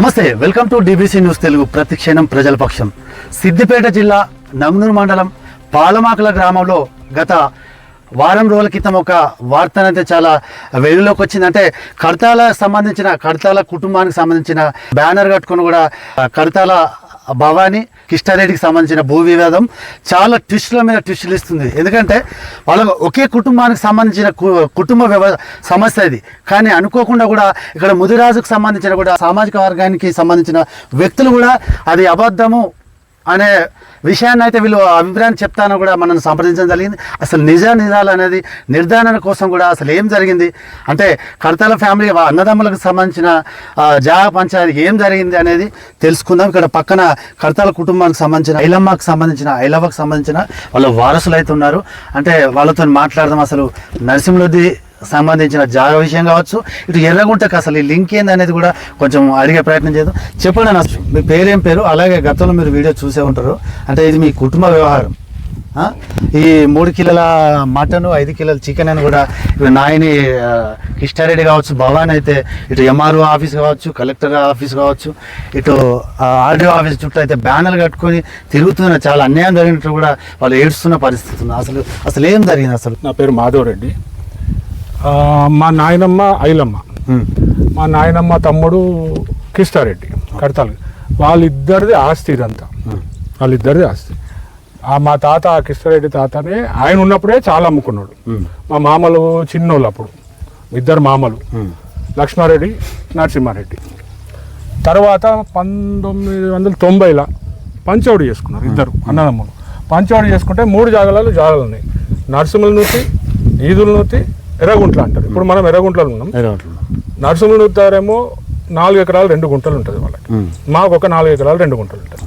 నమస్తే welcome to DBC news Telugu ప్రతిక్షణం ప్రజల పక్షం సిద్దిపేట జిల్లా నంగనూరు మండలం పాలమాకుల గ్రామంలో గత వారం రోజుల క్రితం ఒక వార్త అయితే చాలా వెలుగులోకి వచ్చింది. అంటే కడతాల సంబంధించిన కడతాల కుటుంబానికి సంబంధించిన బ్యానర్ కట్టుకొని కూడా కడతాల భవానీ కిష్టారెడ్డికి సంబంధించిన భూ వివాదం చాలా ట్విస్టుల మీద ట్విస్టులు ఇస్తుంది. ఎందుకంటే వాళ్ళ ఒకే కుటుంబానికి సంబంధించిన కు- కుటుంబ వ్యవ సమస్య ఇది. కానీ అనుకోకుండా కూడా ఇక్కడ ముదిరాజుకు సంబంధించిన కూడా సామాజిక వర్గానికి సంబంధించిన వ్యక్తులు కూడా అది అబద్ధము అనే విషయాన్ని అయితే వీళ్ళు అభిప్రాయం చెప్తాను కూడా మనల్ని సంప్రదించడం జరిగింది. అసలు నిజ నిజాలు అనేది నిర్ధారణ కోసం కూడా అసలు ఏం జరిగింది? అంటే కడతల ఫ్యామిలీ అన్నదమ్ములకు సంబంధించిన జాగ పంచాయతీ ఏం జరిగింది అనేది తెలుసుకుందాం. ఇక్కడ పక్కన కడతల కుటుంబానికి సంబంధించిన ఐలమ్మకు సంబంధించిన ఐలవ్వకు సంబంధించిన వాళ్ళ వారసులు అయితే ఉన్నారు. అంటే వాళ్ళతో మాట్లాడదాం అసలు నరసింహులది సంబంధించిన జాగ విషయం కావచ్చు. ఇటు ఎర్రగుంటకు అసలు ఈ లింక్ ఏంది అనేది కూడా కొంచెం అడిగే ప్రయత్నం చేద్దాం. చెప్పండి అసలు మీ పేరేం పేరు? అలాగే గతంలో మీరు వీడియో చూసే ఉంటారు. అంటే ఇది మీ కుటుంబ వ్యవహారం. ఈ మూడు కిలోల మటన్ ఐదు కిలోల చికెన్ అని కూడా ఇప్పుడు నాయని కిష్టారెడ్డి కావచ్చు భవాన్ అయితే ఇటు ఎంఆర్ఓ ఆఫీస్ కావచ్చు కలెక్టర్ ఆఫీస్ కావచ్చు ఇటు ఆర్డీఓ ఆఫీస్ చుట్టూ అయితే బ్యానర్లు కట్టుకొని తిరుగుతున్న చాలా అన్యాయం జరిగినట్టు కూడా వాళ్ళు ఏడుస్తున్న పరిస్థితి ఉంది. అసలు అసలు ఏం జరిగింది అసలు? నా పేరు మాధవరెడ్డి మా నాయనమ్మ ఐలమ్మ. మా నాయనమ్మ తమ్ముడు కిష్టారెడ్డి కడతాలు. వాళ్ళిద్దరిది ఆస్తి ఇదంతా. వాళ్ళిద్దరిది ఆస్తి. ఆ మా తాత కిష్టారెడ్డి తాతనే ఆయన ఉన్నప్పుడే చాలా అమ్ముకున్నాడు. మా మామలు చిన్నోళ్ళు అప్పుడు. ఇద్దరు మామలు. లక్ష్మారెడ్డి నరసింహారెడ్డి. తర్వాత పంతొమ్మిది వందల తొంభైలో పంచౌడి చేసుకున్నారు ఇద్దరు అన్నదమ్ములు. పంచౌడి చేసుకుంటే మూడు జాగాలలో జాగాలు ఉన్నాయి. నరసింహుల నూతి ఈదుల నూతి ఎర్రగుంట్ల అంటారు. ఇప్పుడు మనం ఎర్రగుంటలో ఉన్నాం. దగ్గరేమో నాలుగు ఎకరాలు రెండు గుంటలు ఉంటుంది వాళ్ళకి. మాకు ఒక నాలుగు ఎకరాలు రెండు గుంటలు ఉంటుంది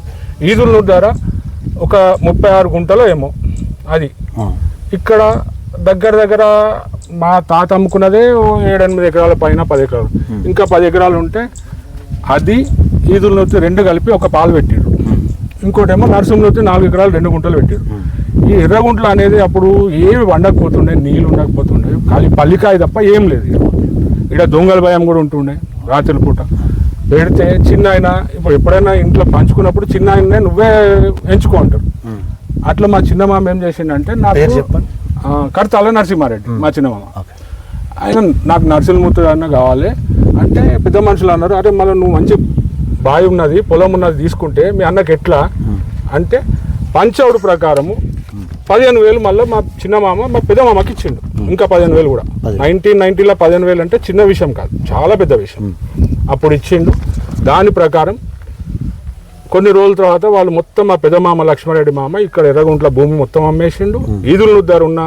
ఈదుల ద్వారా ఒక ముప్పై ఆరు గుంటలు ఏమో అది. ఇక్కడ దగ్గర దగ్గర మా తాత అమ్ముకున్నదే ఏడెనిమిది ఎకరాల పైన పది ఎకరాలు. ఇంకా పది ఎకరాలు ఉంటే అది ఈదుల నొత్తి రెండు కలిపి ఒక పాలు పెట్టిండ్రు ఇంకోటేమో నరసింహనొత్తి నాలుగు ఎకరాలు రెండు గుంటలు పెట్టారు ఈ ఎర్రగుంటలు అనేది అప్పుడు ఏమి వండకపోతుండే నీళ్ళు ఉండకపోతుండే. ఖాళీ పల్లికాయ తప్ప ఏం లేదు ఇక్కడ దొంగల భయం కూడా ఉంటుండే రాత్రి పూట. పెడితే చిన్న ఆయన ఇప్పుడు ఎప్పుడైనా ఇంట్లో పంచుకున్నప్పుడు చిన్న ఆయన్నే నువ్వే ఎంచుకో అంటారు. అట్లా మా చిన్న మామ ఏం చేసిండంటే నాకు పేరు చెప్పండి. ఆ, కడతాల నరసింహారెడ్డి మా చిన్న మామ ఓకే. ఆయన నాకు నరసింహమూర్తి అన్న కావాలి. అంటే పెద్ద మనుషులు అన్నారు అరే మళ్ళీ నువ్వు మంచి బావి ఉన్నది పొలం ఉన్నది తీసుకుంటే మీ అన్నకి ఎట్లా? అంటే పంచవుడు ప్రకారము పదిహేను వేలు మళ్ళీ మా చిన్న మామ మా పెద్ద మామకి ఇచ్చిండు. ఇంకా పదిహేను వేలు కూడా. నైన్టీన్ నైన్టీలో పదిహేను వేలు అంటే చిన్న విషయం కాదు. చాలా పెద్ద విషయం. అప్పుడు ఇచ్చిండు. దాని ప్రకారం కొన్ని రోజుల తర్వాత వాళ్ళు మొత్తం మా పెద్ద మామ లక్ష్మారెడ్డి మామ ఇక్కడ ఎర్రగుంట్ల భూమి మొత్తం అమ్మేసిండు. ఈదుల దగ్గర ఉన్న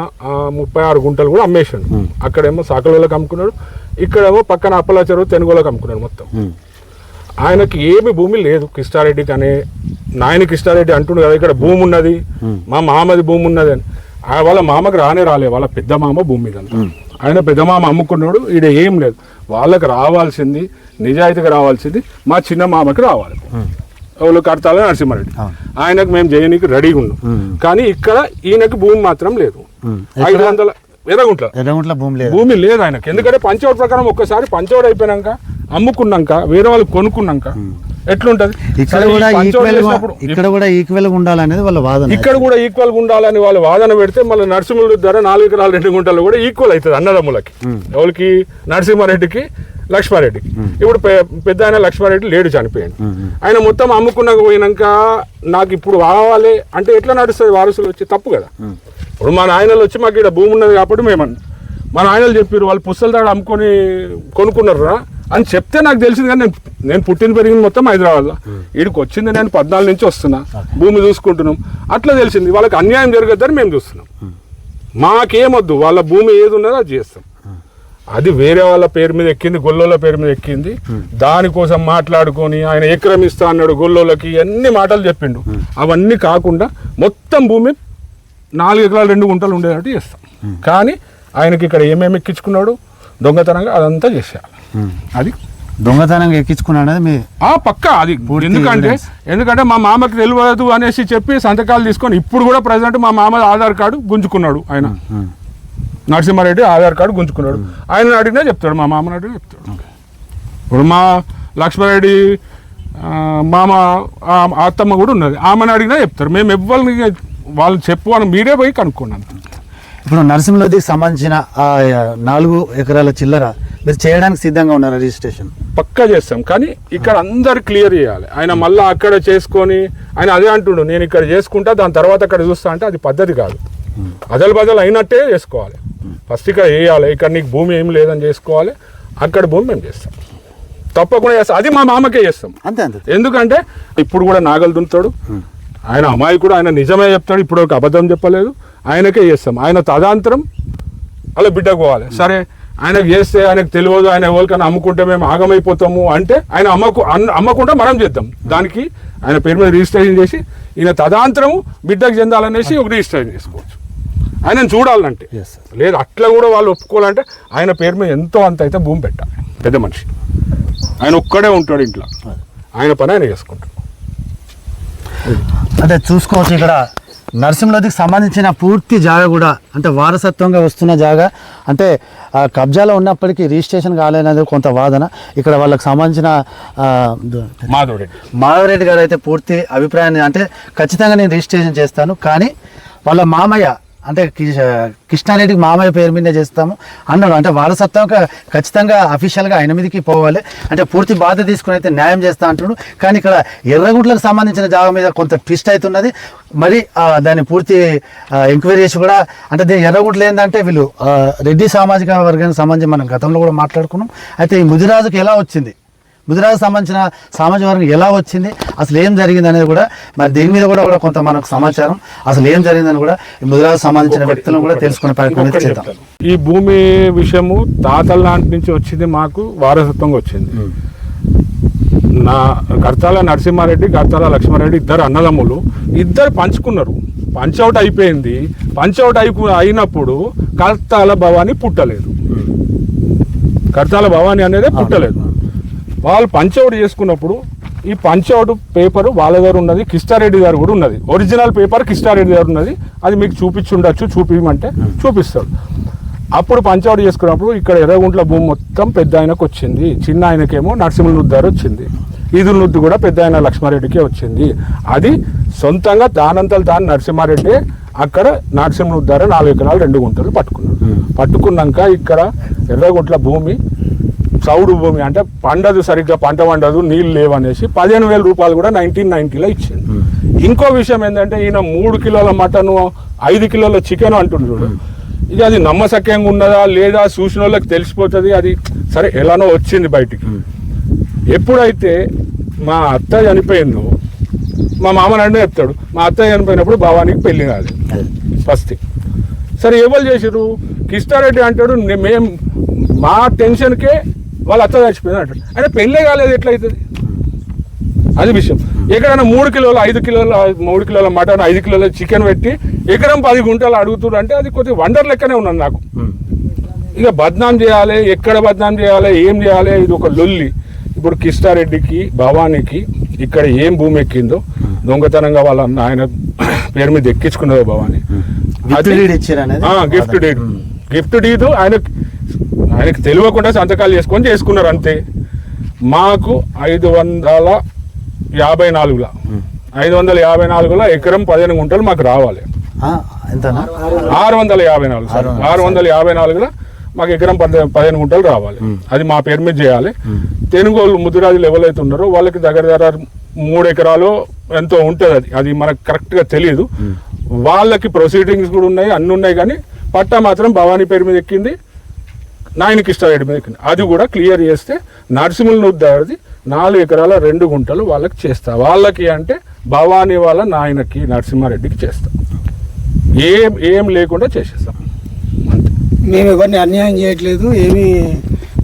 ముప్పై ఆరు గుంటలు కూడా అమ్మేసిండు. అక్కడేమో సాకలలోకి అమ్ముకున్నాడు. ఇక్కడేమో పక్కన అప్పల చెరువు తెనుగోలకు అమ్ముకున్నాడు మొత్తం. ఆయనకి ఏమి భూమి లేదు కిష్టారెడ్డికి అనే నాయన కిష్టారెడ్డి అంటుండు కదా ఇక్కడ భూమి ఉన్నది మా మామది భూమి ఉన్నది అని. వాళ్ళ మామకి రానే రాలే వాళ్ళ పెద్ద మామ భూమి ఇదంతా ఆయన పెద్ద మామ అమ్ముకున్నాడు ఈడ ఏం లేదు. వాళ్ళకి రావాల్సింది నిజాయితీగా రావాల్సింది మా చిన్న మామకి రావాలి. ఎవరు కడతాలో నరసింహారెడ్డి. ఆయనకు మేము చేయనీకి రెడీగా ఉన్నాం. కానీ ఇక్కడ ఈయనకి భూమి మాత్రం లేదు. ఐదు వందల ఎర్రగుంట్ల. భూమి లేదు. భూమి లేదు ఆయనకి. ఎందుకంటే పంచవటి ప్రకారం ఒక్కసారి పంచవటి అయిపోయినాక అమ్ముకున్నాక వేరే వాళ్ళు కొనుక్కున్నాక ఎట్లుంటది? ఇక్కడ కూడా ఈక్వల్ ఇక్కడ కూడా ఈక్వల్గా ఉండాలనేది వాళ్ళ వాదన ఇక్కడ కూడా ఈక్వల్ ఉండాలని వాళ్ళు వాదన పెడితే మళ్ళీ నరసింహుడి ధర నాలుగు ఎకరాలు రెండు గుంటలు కూడా ఈక్వల్ అవుతుంది అన్నదమ్ములకి. ఎవరికి? నరసింహారెడ్డికి లక్ష్మారెడ్డికి. ఇప్పుడు పెద్ద ఆయన లక్ష్మారెడ్డి లేడు చనిపోయాడు. ఆయన మొత్తం అమ్ముకున్నాక పోయినాక నాకు ఇప్పుడు కావాలి అంటే ఎట్లా నడుస్తుంది వారసులు వచ్చి? తప్పు కదా. ఇప్పుడు మా నాయనలు వచ్చి మాకు ఇక్కడ భూమి ఉన్నది కాబట్టి మేమన్నా మా నాయనలు చెప్పారు వాళ్ళు పుస్తల తాడు అమ్ముకొని కొనుక్కున్నారా అని చెప్తే నాకు తెలిసింది కానీ నేను నేను పుట్టిన పెరిగింది మొత్తం హైదరాబాద్లో. వీడికి వచ్చింది నేను పద్నాలుగు నుంచి వస్తున్నా. భూమి చూసుకుంటున్నాం. అట్లా తెలిసింది. వాళ్ళకి అన్యాయం జరగద్దని మేము చూస్తున్నాం. మాకేమొద్దు. వాళ్ళ భూమి ఏది ఉన్నదో అది చేస్తాం. అది వేరే వాళ్ళ పేరు మీద ఎక్కింది గొల్లోల పేరు మీద ఎక్కింది. దానికోసం మాట్లాడుకొని ఆయన ఎకరం ఇస్తా అన్నాడు గొల్లోలకి అన్ని మాటలు చెప్పిండు. అవన్నీ కాకుండా మొత్తం భూమి నాలుగు ఎకరాలు రెండు గుంటలు ఉండేటట్టు చేస్తాం. కానీ ఆయనకి ఇక్కడ ఏమేమి ఎక్కించుకున్నాడు దొంగతనంగా అదంతా చేసేయాలి. అది దొంగతనంగా ఎక్కించుకున్నాడు మీ ఆ పక్క అది ఎందుకంటే. ఎందుకంటే మా మామకి తెలియదు అనేసి చెప్పి సంతకాలు తీసుకొని ఇప్పుడు కూడా ప్రజెంట్ మా మామ ఆధార్ కార్డు గుంజుకున్నాడు ఆయన. నరసింహారెడ్డి ఆధార్ కార్డు గుంజుకున్నాడు. ఆయన అడిగినా చెప్తాడు మా మామని అడిగినా చెప్తాడు. ఇప్పుడు మా లక్ష్మారెడ్డి మామ అత్తమ్మ కూడా ఉన్నది. ఆమెను అడిగినా చెప్తారు. మేము ఎవ్వరిని వాళ్ళు చెప్పు అని మీరే పోయి కనుక్కున్నాను ఇప్పుడు నరసింహలోదికి సంబంధించిన ఆ నాలుగు ఎకరాల చిల్లర మీరు చేయడానికి సిద్ధంగా ఉన్నారు రిజిస్ట్రేషన్? పక్కా చేస్తాం. కానీ ఇక్కడ అందరు క్లియర్ చేయాలి. ఆయన మళ్ళీ అక్కడ చేసుకొని ఆయన అదే అంటుండు నేను ఇక్కడ చేసుకుంటా దాని తర్వాత అక్కడ చూస్తా అంటే అది పద్ధతి కాదు. అదలు బదలు అయినట్టే చేసుకోవాలి. ఫస్ట్ ఇక్కడ వేయాలి ఇక్కడ నీకు భూమి ఏం లేదని చేసుకోవాలి. అక్కడ భూమి మేము చేస్తాం. తప్పకుండా చేస్తాం. అది మా మామకే చేస్తాం. అంతే అంతే. ఎందుకంటే ఇప్పుడు కూడా నాగలు దున్నుతాడు. ఆయన అమాయకుడు ఆయన నిజమే చెప్తాడు. ఇప్పుడు ఒక అబద్ధం చెప్పలేదు. ఆయనకే చేస్తాం. ఆయన తదాంతరం అలా బిడ్డకు పోవాలి. సరే ఆయనకు చేస్తే ఆయనకు తెలియదు ఆయన ఎవరికైనా అమ్ముకుంటే మేము ఆగమైపోతాము అంటే ఆయన అమ్మకు అమ్మకుండా మనం చేద్దాం. దానికి ఆయన పేరు మీద రిజిస్ట్రేషన్ చేసి ఈయన తదాంతరం బిడ్డకు చెందాలనేసి ఒక రిజిస్ట్రేషన్ చేసుకోవచ్చు. ఆయనను చూడాలంటే. లేదు అట్లా కూడా వాళ్ళు ఒప్పుకోవాలంటే ఆయన పేరు మీద ఎంతో అంత అయితే భూమి పెట్టాలి. పెద్ద మనిషి. ఆయన ఒక్కడే ఉంటాడు ఇంట్లో. ఆయన పని ఆయన చేసుకుంటాడు. అంటే చూసుకోవచ్చు ఇక్కడ. నరసింహలోదికి సంబంధించిన పూర్తి జాగా కూడా అంటే వారసత్వంగా వస్తున్న జాగా. అంటే ఆ, కబ్జాలో ఉన్నప్పటికీ రిజిస్ట్రేషన్ కాలేనది కొంత వాదన. ఇక్కడ వాళ్ళకి సంబంధించిన మాధవరెడ్డి మాధవరెడ్డి గారు అయితే పూర్తి అభిప్రాయాన్ని అంటే ఖచ్చితంగా నేను రిజిస్ట్రేషన్ చేస్తాను. కానీ వాళ్ళ మామయ్య అంటే కిష్- కృష్ణారెడ్డికి మామయ్య పేరు మీద చేస్తాము. అన్నాడు. అంటే వారసత్వం ఖచ్చితంగా అఫీషియల్గా ఆయన మీదకి పోవాలి. అంటే పూర్తి బాధ్యత తీసుకుని అయితే న్యాయం చేస్తా అంటున్నాడు. కానీ ఇక్కడ ఎర్రగుట్లకు సంబంధించిన జాగా మీద కొంత ట్విస్ట్ అవుతున్నది. మరి దాన్ని పూర్తి ఎంక్వైరీ చేసి కూడా అంటే దీని ఎర్రగుట్లు ఏంటంటే వీళ్ళు రెడ్డి సామాజిక వర్గానికి సంబంధించి మనం గతంలో కూడా మాట్లాడుకున్నాం. అయితే ఈ ముదిరాజుకి ఎలా వచ్చింది? ముదిరాజు సంబంధించిన సామాజిక వర్గం ఎలా వచ్చింది అసలు ఏం జరిగింది అనేది కూడా మరి దీని మీద కూడా కూడా కొంత మనకు సమాచారం. అసలు ఏం జరిగిందని కూడా ముదిరాజు సంబంధించిన వ్యక్తులను కూడా తెలుసుకునే ప్రయత్నం చేద్దాం. ఈ భూమి విషయము తాతల నాటి నుంచి వచ్చింది మాకు వారసత్వంగా వచ్చింది. నా కర్తాల నరసింహారెడ్డి కర్తాల లక్ష్మారెడ్డి ఇద్దరు అన్నదమ్ములు ఇద్దరు పంచుకున్నారు. పంచౌట్ అయిపోయింది. పంచౌట్ అయిపో అయినప్పుడు కర్తాల భవాని పుట్టలేదు. కర్తాల భవాని అనేది పుట్టలేదు. వాళ్ళు పంచౌట్ చేసుకున్నప్పుడు ఈ పంచౌట్ పేపర్ వాళ్ళ దగ్గర ఉన్నది కిష్టారెడ్డి గారు కూడా ఉన్నది. ఒరిజినల్ పేపర్ కిష్టారెడ్డి గారు ఉన్నది. అది మీకు చూపించి ఉండొచ్చు చూపించమంటే చూపిస్తాడు. అప్పుడు పంచౌట్ చేసుకున్నప్పుడు ఇక్కడ ఎర్రగుంట్ల భూమి మొత్తం పెద్ద ఆయనకు వచ్చింది. చిన్న ఆయనకేమో నరసింహ నుద్దారు వచ్చింది. ఈదుల నుద్దు కూడా పెద్ద ఆయన లక్ష్మారెడ్డికే వచ్చింది. అది సొంతంగా దానంతలు దాని నరసింహారెడ్డి అక్కడ నరసింహ నుద్దారు నాలుగు ఎకరాలు రెండు గుంటలు పట్టుకున్నాడు పట్టుకున్నాక ఇక్కడ ఎర్రగుంట్ల భూమి చౌడు భూమి అంటే పండదు సరిగ్గా పంట పండదు నీళ్ళు లేవనేసి పదిహేను వేల రూపాయలు కూడా నైన్టీన్ నైన్టీలో ఇచ్చింది. ఇంకో విషయం ఏంటంటే ఈయన మూడు కిలోల మటన్ ఐదు కిలోల చికెన్ అంటుండు చూడు. ఇక అది నమ్మసక్యంగా ఉన్నదా లేదా చూసిన వాళ్ళకి తెలిసిపోతుంది అది సరే ఎలానో వచ్చింది బయటికి. ఎప్పుడైతే మా అత్త చనిపోయిందో మా మామ నన్ను చెప్తాడు మా అత్త చనిపోయినప్పుడు భావానికి పెళ్ళి కాదు ఫస్ట్ సరే ఎవరు చేసిర్రు? కిష్టారెడ్డి అంటాడు "నే- మేం మా టెన్షన్కే వాళ్ళ అత్త చచ్చిపోయింది అంటాడు. అంటే పెళ్ళే కాలేదు ఎట్లయితుంది? అది విషయం. ఎక్కడైనా మూడు కిలోల ఐదు కిలోల మూడు కిలోల మటన్ ఐదు కిలోల చికెన్ పెట్టి ఎకరం పది గుంటలు అడుగుతున్నారు అంటే అది కొద్దిగా వండర్ లెక్కనే ఉన్నది నాకు. ఇక బద్నాం చేయాలి ఎక్కడ బద్నాం చేయాలి ఏం చేయాలి ఇది ఒక లొల్లి. ఇప్పుడు కిష్టారెడ్డికి భవానీకి ఇక్కడ ఏం భూమి ఎక్కిందో దొంగతనంగా వాళ్ళ ఆయన పేరు మీద ఎక్కించుకున్నదో Bhavani. Gift deed gift deed. Gift deed. ఆయన ఆయనకి తెలియకుండా సంతకాలు చేసుకొని చేసుకున్నారు అంతే. మాకు ఐదు వందల యాభై నాలుగుల. ఐదు వందల యాభై నాలుగుల ఎకరం పదిహేను గుంటలు మాకు రావాలి. ఆరు వందల యాభై నాలుగు సార్. ఆరు వందల యాభై నాలుగులో మాకు ఎకరం పది పదిహేను గుంటలు రావాలి. అది మా పేరు మీద చేయాలి. తెలుగు వాళ్ళు ముద్దురాజులు ఎవరైతే ఉన్నారో వాళ్ళకి దగ్గర దగ్గర మూడు ఎకరాలు ఎంతో ఉంటుంది అది. అది మనకు కరెక్ట్గా తెలియదు వాళ్ళకి ప్రొసీడింగ్స్ కూడా ఉన్నాయి అన్ని ఉన్నాయి కానీ పట్టా మాత్రం భవానీ పేరు మీద ఎక్కింది. నాయనకి ఇష్టారెడ్డి మీద అది కూడా క్లియర్ చేస్తే నరసింహుల నుద్దారిది నాలుగు ఎకరాల రెండు గుంటలు వాళ్ళకి చేస్తా. వాళ్ళకి అంటే భవానీ వాళ్ళ నాయనకి నరసింహారెడ్డికి చేస్తా. ఏం ఏం లేకుండా చేసేస్తాం. అంతే. మేము ఎవరిని అన్యాయం చేయట్లేదు ఏమి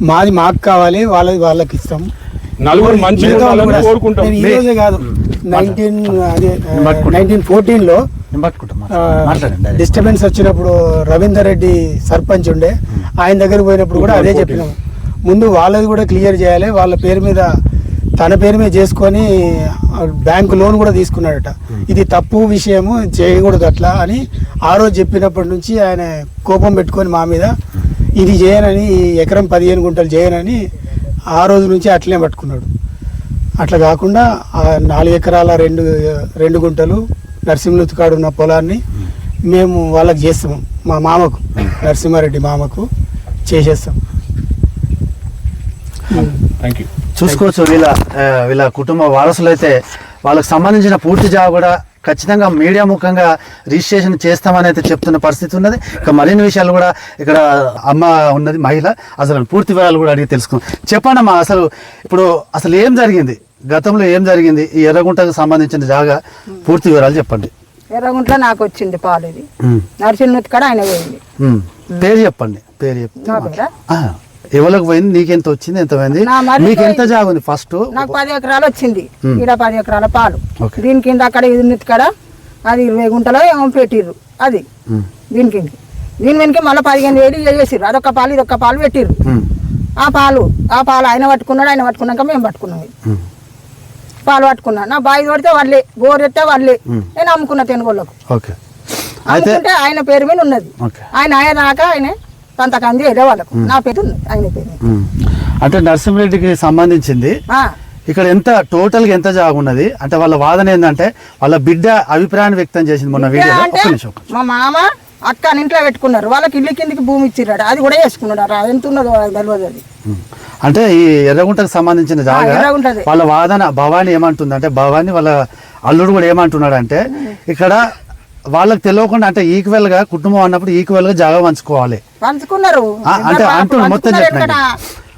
మాది మాకు కావాలి వాళ్ళది వాళ్ళకి ఇస్తాం. నలుగురు మంచి కోరుకుంటాం. కాదు. నైన్టీన్ అదే. నైన్టీన్ ఫోర్టీన్లో నేను పట్టుకుంటా మాట్లాడండి. మాట్లాడండి direct. డిస్టర్బెన్స్ వచ్చినప్పుడు రవీందర్ రెడ్డి సర్పంచ్ ఉండే ఆయన దగ్గరికి పోయినప్పుడు కూడా అదే చెప్పినాం. ముందు వాళ్ళది కూడా క్లియర్ చేయాలి వాళ్ళ పేరు మీద తన పేరు మీద చేసుకొని బ్యాంకు లోన్ కూడా తీసుకున్నాడట. ఇది తప్పు విషయము చేయకూడదు అట్లా అని ఆ రోజు చెప్పినప్పటి నుంచి ఆయన కోపం పెట్టుకొని మా మీద ఇది చేయనని ఈ ఎకరం పదిహేను గుంటలు చేయనని ఆ రోజు నుంచి అట్లనే పట్టుకున్నాడు. అట్లా కాకుండా ఆ నాలుగు ఎకరాల రెండు రెండు గుంటలు నరసింహులూతు కాడు ఉన్న పొలాన్ని మేము వాళ్ళకి చేస్తాము. మా మామకు నరసింహారెడ్డి మామకు చేసేస్తాం. థ్యాంక్ యూ చూసుకోవచ్చు వీళ్ళ వీళ్ళ కుటుంబ వారసులు అయితే వాళ్ళకి సంబంధించిన పూర్తి జాబ్ కూడా ఖచ్చితంగా మీడియా ముఖంగా రిజిస్ట్రేషన్ చేస్తామని అయితే చెప్తున్న పరిస్థితి ఉన్నది. ఇక మరిన్ని విషయాలు కూడా ఇక్కడ అమ్మ ఉన్నది మహిళ. అసలు పూర్తి వివరాలు కూడా అడిగి తెలుసుకుందాం. చెప్పండి అమ్మా అసలు ఇప్పుడు అసలు ఏం జరిగింది? గతంలో ఏం జరిగింది? ఈ ఎర్రగుంటకు సంబంధించిన జాగా పూర్తి వివరాలు చెప్పండి. ఎర్రగుంట్లో నాకు వచ్చింది పాలు ఇది. కాడ ఆయన పోయింది. పేరు చెప్పండి. పేరు చెప్పి నా పేరా? ఆ, ఎవరికి పోయింది? నీకెంత వచ్చింది? ఎంత పోయింది? మీకు ఎంత. జాగా ఉంది? ఫస్ట్ నాకు పది ఎకరాలు వచ్చింది. ఈడ పది ఎకరాల పాలు. దీని కింద అక్కడ ఇది కాడ అది ఇరవై గుంటలో ఏమో పెట్టిర్రు. అది దీని కింద దీని వెనక మళ్ళీ పదిహేను వేలు చేసిర్రు. అదొక పాలు ఇదొక పాలు పెట్టిర్రు. ఆ పాలు ఆ పాలు ఆయన పట్టుకున్నాడు ఆయన పట్టుకున్నాక మేము పట్టుకున్నాం. పాలు పట్టుకున్నా. నా బావి కొడితే వాళ్ళే బోర్ ఎత్తే వాళ్ళే. నేను అమ్ముకున్నా తెనుగోళ్ళకు అయితే అమ్ముకుంటే ఆయన పేరు మీద ఉన్నది. ఆయన ఆయన దాకా ఆయన కొంతకంది వెళ్ళే వాళ్ళకు. నా పేరు ఆయన పేరు. అంటే నరసింహరెడ్డికి సంబంధించింది. ఇక్కడ ఎంత టోటల్గా ఎంత జాగా ఉన్నది? అంటే వాళ్ళ వాదన ఏంటంటే వాళ్ళ బిడ్డ అభిప్రాయాన్ని వ్యక్తం చేసింది మొన్న నిమిషం. మా మామ అక్క ఇంట్లో పెట్టుకున్నారు. వాళ్ళకి ఇల్లు కిందికి భూమి ఇచ్చిరాడు అది కూడా వేసుకున్నాడు ఎంత ఉన్నదో తెలియదు అది. అంటే ఈ ఎర్రగుంటకు సంబంధించిన జాగా. వాళ్ళ వాదన భవాని ఏమంటుంది అంటే భవాని వాళ్ళ అల్లుడు కూడా ఏమంటున్నాడు అంటే ఇక్కడ వాళ్ళకి తెలియకుండా అంటే ఈక్వల్గా కుటుంబం అన్నప్పుడు ఈక్వల్గా జాగా పంచుకోవాలి. పంచుకున్నారు. అంటే అంటున్నా, మొత్తం?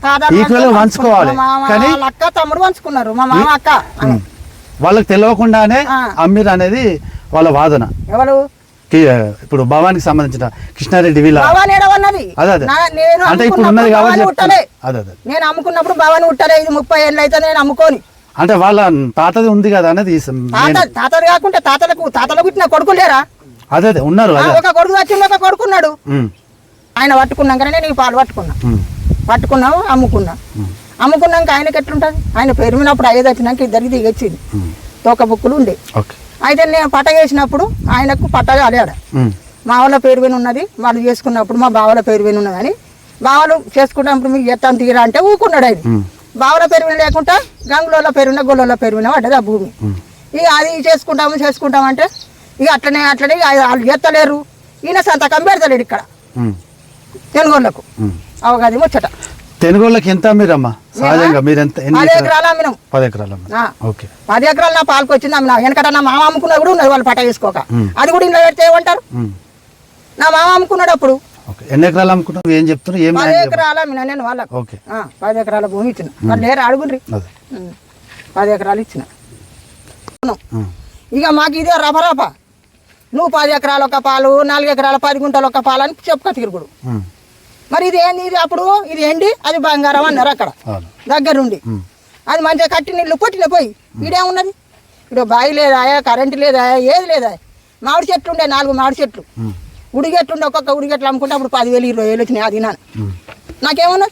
తాతలు Equal గా పంచుకోవాలి. కానీ- అక్క తమ్ముడు పంచుకున్నారు మా మామ అక్క. వాళ్ళకి తెలియకుండానే ఆ. అమ్మిర్ అనేది వాళ్ళ వాదన. ఎవరు? ఇప్పుడు భవానికి సంబంధించిన కృష్ణారెడ్డి వీళ్ళ అదే అదే. అంటే ఇప్పుడు ఉన్నది కాబట్టి అదే అదే. నేను అమ్ముకున్నప్పుడు భవాని ఉట్టలే. ఇది ముప్పై ఏళ్ళు అయితే నేను అమ్ముకోని. అంటే వాళ్ళ తాతది ఉంది కదా అనేది తాత తాతలు కాకుంటే తాతలకు తాతలకు పుట్టిన కొడుకు లేరా? అదే అదే ఉన్నారు ఒక కొడుకు వచ్చింది ఒక కొడుకున్నాడు. ఆయన పట్టుకున్నాకనే నేను పాలు పట్టుకున్నా. ఉమ్, పట్టుకున్నాము అమ్ముకున్నా. అమ్ముకున్నాక ఆయనకి ఎట్లుంటుంది? ఆయన పేరు మీద అప్పుడు అయ్యేది వచ్చినాక ఇద్దరికి దిగొచ్చింది. తోక బుక్కులు ఉండే. అయితే నేను పట్ట వేసినప్పుడు ఆయనకు పట్ట కాలేడ. ఉమ్, మా వాళ్ళ పేరు మీద ఉన్నది వాళ్ళు చేసుకున్నప్పుడు మా బావల పేరు మీద ఉన్నదని. బావలు చేసుకున్నప్పుడు మీకు ఎత్తాను తీరా అంటే ఊకున్నాడు ఆయన. బావల పేరు లేకుండా గంగుల పేరు మీద గొల్లల పేరు మీద పడ్డది ఆ భూమి. ఇక అది చేసుకుంటాము చేసుకుంటాము అంటే ఇక అట్లనే అట్లనే వాళ్ళు ఎత్తలేరు. ఈయన సంతకం పెడతలేడు ఇక్కడ. తెనుగోళ్ళకు. అవగది ముచ్చట. తెనుగోళ్ళకి ఎంత మీరమ్మా? సహజంగా మీరు ఎంత పది ఎకరాలు? అమ్మినాం. పది ఎకరాలు. ఓకే. పది ఎకరాలు నా పాలకు వచ్చింది అమ్మినా. వెనకట నా మామ అమ్ముకున్నా కూడా ఉన్నది వాళ్ళు పట్ట చేసుకోక ఉమ్. అది కూడా ఇంట్లో పెడితే ఏమంటారు? నా మామ అమ్ముకున్నాడు అప్పుడు ఓకే. ఎన్ని ఎకరాలు అమ్ముకుంటారు ఏం చెప్తున్నారు? ఏం పది. ఎకరాలు అమ్మినా నేను వాళ్ళకు. ఓకే. ఆ, పది ఎకరాల భూమి ఇచ్చిన. లేరు అడుగుండ్రి అదే. ఉమ్. పది ఎకరాలు ఇచ్చిన. ఉమ్, ఇక మాకు ఇదే రఫరఫ నువ్వు పది ఎకరాల ఒక పాలు నాలుగు ఎకరాల పది గుంటల ఒక పాలు అని చెప్పుక తిరుగుడు. ఉమ్, మరి ఇది ఏంది? ఇది అప్పుడు ఇది ఎండి అది బంగారం అన్నారు అక్కడ. అవును. దగ్గరుండి. అది మంచిగా కట్టి నీళ్ళు కొట్టిన పోయి. ఈడేమున్నది ఇప్పుడు బావి లేదా కరెంటు లేదా ఏది లేదా మామిడి చెట్లు ఉండే నాలుగు మామిడి చెట్లు. ఉమ్, ఉడిగెట్లు ఉండే ఒక్కొక్క ఉడిగెట్లు అమ్ముకుంటే అప్పుడు పదివేలు ఇరవై వేలు వచ్చినాయి అది నాన్న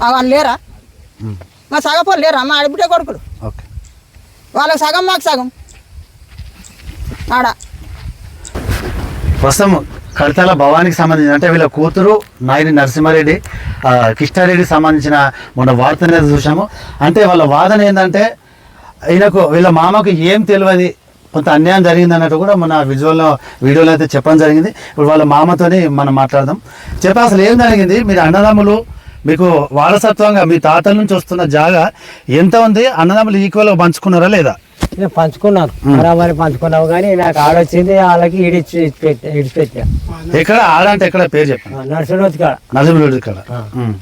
ఆ వాళ్ళు లేరా? మా సగపోలు లేరా? మా ఆడబిడ్డ కొడుకులు. ఓకే. వాళ్ళకి సగం మాకు సగం. ఆడ. ప్రస్తుతం కడతాల భవానికి సంబంధించిన అంటే వీళ్ళ కూతురు నాయని నరసింహారెడ్డి ఆ, కృష్ణారెడ్డికి సంబంధించిన మొన్న వార్త అనేది చూసాము. అంటే వాళ్ళ వాదన ఏంటంటే ఈయనకు వీళ్ళ మామకు ఏం తెలియదు. కొంత అన్యాయం జరిగింది అన్నట్టు కూడా మన విజువల్లో వీడియోలో అయితే చెప్పడం జరిగింది. ఇప్పుడు వాళ్ళ మామతోని మనం మాట్లాడదాం. చెప్పి అసలు ఏం జరిగింది? మీరు అన్నదమ్ములు మీకు వారసత్వంగా మీ తాతల నుంచి వస్తున్న జాగా ఎంత ఉంది? అన్నదమ్ములు ఈక్వల్గా పంచుకున్నారా లేదా? నేను పంచుకున్నాను బరాబరి పంచుకున్నావు కానీ నాకు ఆడొచ్చింది వాళ్ళకి ఇడిచి ఇడిచిపెట్టా. ఎక్కడ? ఆడ అంటే ఎక్కడ? పేరు చెప్పండి. నర్సులోతి కాడ. ఇక్కడ ఉమ్.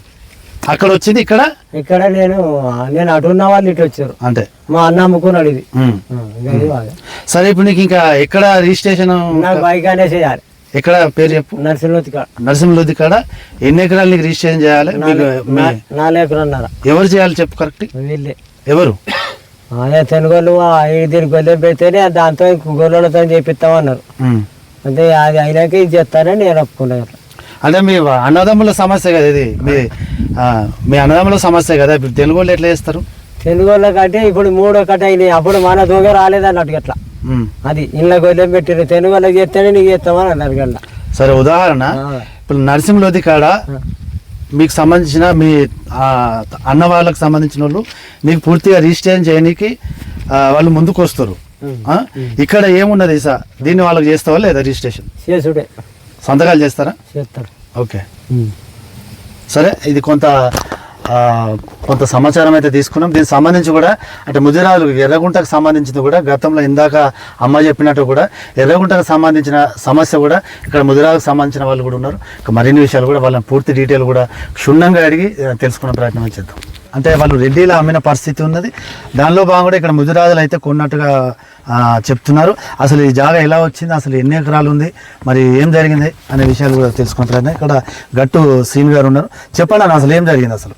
అక్కడ వచ్చింది ఇక్కడ? ఇక్కడ నేను నేను అటు ఉన్న వాళ్ళు ఇటు వచ్చారు. అంటే మా అన్న అమ్ముకున్నాడు ఇది. సరే ఇప్పుడు నీకు ఇంకా ఎక్కడ రిజిస్ట్రేషన్? నాకు బైక్ అనే చేయాలి. ఎక్కడ పేరు చెప్పు. నర్సులోతి కాడ. నరసింహలోది కాడ. ఎన్ని ఎకరాలు నీకు రిజిస్ట్రేషన్ చేయాలి? నాలుగు ఎకరన్నర ఎవరు చేయాలి చెప్పు కరెక్ట్ వీళ్ళే. ఎవరు? అదే తెనుగోళ్ళు దీనికి గొల్లెం పెడితేనే దాంతో ఇంకో గొల్లలతో చేపిస్తామన్నారు. అంటే అది అయినాక ఇది చేస్తానని నేను ఒప్పుకున్నాను అంటే మీ అన్నదమ్ముల సమస్య కదా ఇది. మీ మీ అన్నదమ్ముల సమస్య కదా? ఇప్పుడు తెలుగు వాళ్ళు ఎట్లా చేస్తారు? తెనుగోళ్ళ కంటే ఇప్పుడు మూడో కట్ట అయినాయి. అప్పుడు మన దొంగ రాలేదన్నట్టు అట్లా ఉమ్. అది ఇళ్ళ గొల్లెం పెట్టిరు తెనుగోళ్ళకి చేస్తేనే నీకు చేస్తామని అన్నారు గల్ల సరే ఉదాహరణ. ఇప్పుడు నరసింహలోది కాడ మీకు సంబంధించిన మీ అన్న వాళ్ళకి సంబంధించిన వాళ్ళు మీకు పూర్తిగా రిజిస్ట్రేషన్ చేయడానికి వాళ్ళు ముందుకు వస్తారు? ఇక్కడ ఏమున్నది సార్ దీన్ని వాళ్ళకి చేస్తావా లేదా రిజిస్ట్రేషన్? చేసుడే. సంతకాలు చేస్తారా? చేస్తారు. ఓకే. సరే ఇది కొంత కొంత సమాచారం అయితే తీసుకున్నాం. దీనికి సంబంధించి కూడా అంటే ముదిరాజు ఎర్రగుంటకు సంబంధించింది కూడా గతంలో ఇందాక అమ్మ చెప్పినట్టు కూడా ఎర్రగుంటకు సంబంధించిన సమస్య కూడా ఇక్కడ ముదిరాజుకు సంబంధించిన వాళ్ళు కూడా ఉన్నారు. మరిన్ని విషయాలు కూడా వాళ్ళని పూర్తి డీటెయిల్ కూడా క్షుణ్ణంగా అడిగి తెలుసుకునే ప్రయత్నం చేద్దాం. అంటే వాళ్ళు రెడ్డిలో అమ్మిన పరిస్థితి ఉన్నది. దానిలో భాగంగా ఇక్కడ ముదిరాజులు అయితే కొన్నట్టుగా చెప్తున్నారు. అసలు ఈ జాగా ఎలా వచ్చింది? అసలు ఎన్ని ఎకరాలు ఉంది? మరి ఏం జరిగింది? అనే విషయాలు కూడా తెలుసుకునే ప్రయత్నం ఇక్కడ గట్టు సీన్ గారు ఉన్నారు. చెప్పండి అన్న అసలు ఏం జరిగింది అసలు?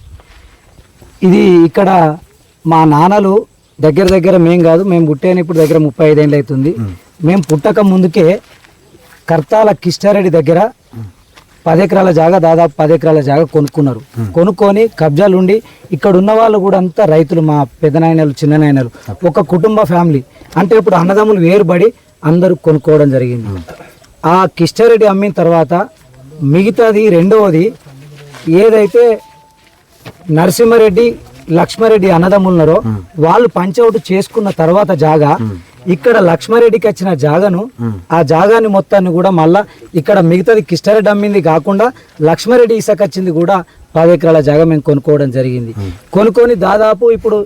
ఇది ఇక్కడ మా నాన్నలు దగ్గర దగ్గర మేం కాదు మేము పుట్టాను ఇప్పుడు దగ్గర ముప్పై ఐదేళ్ళు అవుతుంది మేము పుట్టక ముందుకే కర్తాల కిష్టారెడ్డి దగ్గర పది ఎకరాల జాగా దాదాపు పది ఎకరాల జాగా కొనుక్కున్నారు. కొనుక్కొని కబ్జాలు ఉండి ఇక్కడ ఉన్న వాళ్ళు కూడా అంతా రైతులు మా పెద్దనాయనలు చిన్ననాయనలు ఒక కుటుంబ ఫ్యామిలీ. అంటే ఇప్పుడు అన్నదమ్ములు వేరుబడి అందరూ కొనుక్కోవడం జరిగింది. ఆ కిష్టారెడ్డి అమ్మిన తర్వాత మిగతాది రెండవది ఏదైతే నరసింహారెడ్డి లక్ష్మారెడ్డి అన్నదమ్ములు ఉన్నారో వాళ్ళు పంచౌట్ చేసుకున్న తర్వాత జాగా ఇక్కడ లక్ష్మారెడ్డికి వచ్చిన జాగను ఆ జాగాని మొత్తాన్ని కూడా మళ్ళా ఇక్కడ మిగతాది కిష్టారెడ్డి అమ్మింది కాకుండా లక్ష్మారెడ్డి ఇసకొచ్చింది కూడా పది ఎకరాల జాగా మేము కొనుక్కోవడం జరిగింది. కొనుక్కొని దాదాపు ఇప్పుడు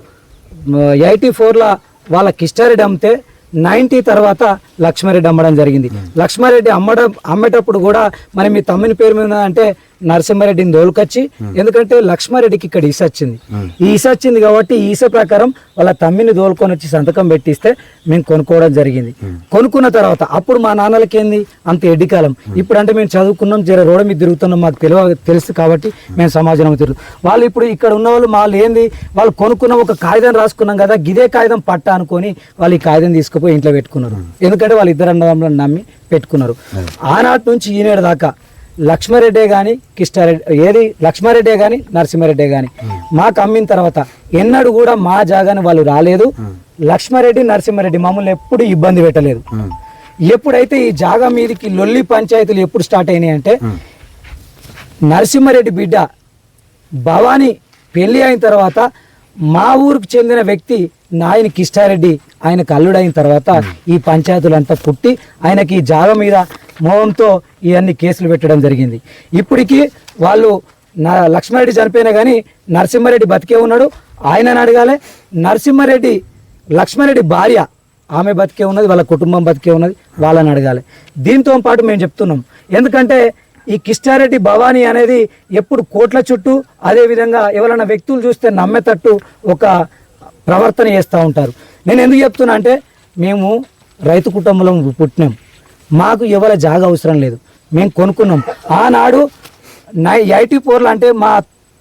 ఎయిటీ ఫోర్లో వాళ్ళ కిష్టారెడ్డి అమ్మితే నైన్టీ తర్వాత లక్ష్మారెడ్డి అమ్మడం జరిగింది. లక్ష్మారెడ్డి అమ్మడం అమ్మేటప్పుడు కూడా మరి మీ తమ్ముని పేరు మీద అంటే నరసింహారెడ్డిని దోలుకొచ్చి ఎందుకంటే లక్ష్మారెడ్డికి ఇక్కడ ఈస వచ్చింది. ఈ ఈస వచ్చింది కాబట్టి ఈస ప్రకారం వాళ్ళ తమ్మిని దోలుకొని వచ్చి సంతకం పెట్టిస్తే మేము కొనుక్కోవడం జరిగింది. కొనుక్కున్న తర్వాత అప్పుడు మా నాన్నలకి ఏంది? అంత ఎడ్డికాలం. ఇప్పుడు అంటే మేము చదువుకున్నాం జర రోడ్డు మీద తిరుగుతున్నాం మాకు తెలియ తెలుసు కాబట్టి మేము సమాజంలో తిరుగుతాం వాళ్ళు ఇప్పుడు ఇక్కడ ఉన్న వాళ్ళు వాళ్ళు ఏంది? వాళ్ళు కొనుక్కున్న ఒక కాగితం రాసుకున్నాం కదా గిదే కాగితం పట్ట అనుకొని వాళ్ళు ఈ కాగితం తీసుకుపోయి ఇంట్లో పెట్టుకున్నారు. ఎందుకంటే వాళ్ళు ఇద్దరు అన్నదమ్ములను నమ్మి పెట్టుకున్నారు. ఆనాటి నుంచి ఈనాడు దాకా లక్ష్మారెడ్డే కానీ కిష్టారెడ్డి ఏది? లక్ష్మారెడ్డే కానీ నరసింహారెడ్డే కానీ మాకు అమ్మిన తర్వాత ఎన్నడూ కూడా మా జాగాని వాళ్ళు రాలేదు. లక్ష్మారెడ్డి నరసింహారెడ్డి మమ్మల్ని ఎప్పుడు ఇబ్బంది పెట్టలేదు. ఎప్పుడైతే ఈ జాగా మీదకి లొల్లి పంచాయతీలు ఎప్పుడు స్టార్ట్ అయినాయి అంటే నరసింహారెడ్డి బిడ్డ భవానీ పెళ్ళి అయిన తర్వాత మా ఊరికి చెందిన వ్యక్తి నాయన కిష్టారెడ్డి ఆయనకు అల్లుడైన తర్వాత ఈ పంచాయతీలంతా పుట్టి ఆయనకి ఈ జాగ మీద మోహంతో ఇవన్నీ కేసులు పెట్టడం జరిగింది. ఇప్పటికీ వాళ్ళు నా లక్ష్మారెడ్డి చనిపోయినా కానీ నరసింహారెడ్డి బతికే ఉన్నాడు. ఆయనని అడగాలి నరసింహారెడ్డి లక్ష్మారెడ్డి భార్య ఆమె బతికే ఉన్నది వాళ్ళ కుటుంబం బతికే ఉన్నది వాళ్ళని అడగాలి. దీంతో పాటు మేము చెప్తున్నాం. ఎందుకంటే ఈ కిష్టారెడ్డి భవానీ అనేది ఎప్పుడు కోట్ల చుట్టూ అదేవిధంగా ఎవరైనా వ్యక్తులు చూస్తే నమ్మేటట్టు ఒక ప్రవర్తన చేస్తూ ఉంటారు. నేను ఎందుకు చెప్తున్నా అంటే మేము రైతు కుటుంబంలో పుట్టినాం. మాకు ఎవరి జాగా అవసరం లేదు. మేము కొనుక్కున్నాం. ఆనాడు నై ఎయిటీ ఫోర్లు అంటే మా